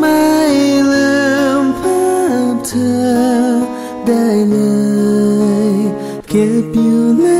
ไม่ลืมภาพเธอได้เลยเก็บอยู่ใน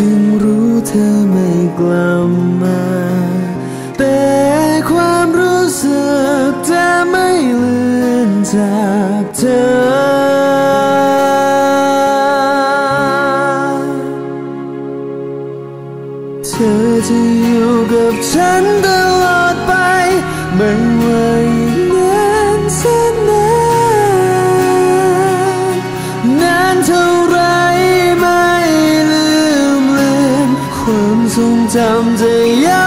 ถึงรู้เธอไม่กลับมา ความทรงจำจะย้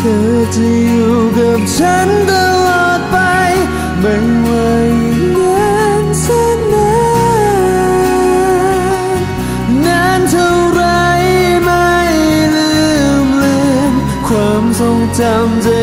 ธอจะอยู่กับฉันตลอดไปไม่ว่าอีกนานแสนนานนานเท่าไรไม่ลืมเลือนความทรงจำจะ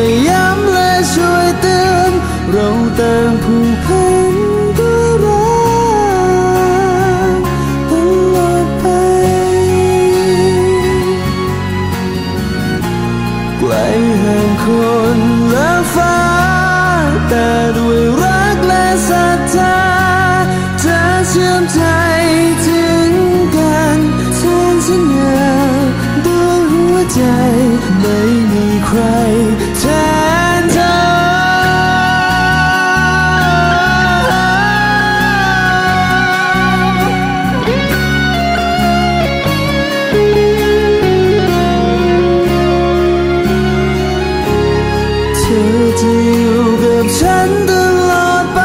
อจะอยู่กับฉันตลอดไป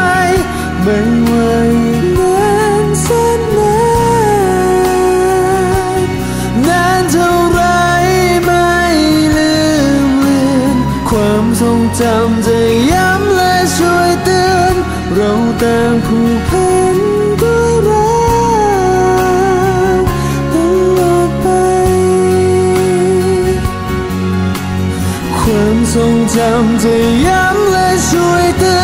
ไม่ว่าอีกนานแสนนานนานเท่าไรไม่ลืมเลือนความทรงจำจะย้ำและช่วยเตือน เราต่างผูกพั 总将这样来说的。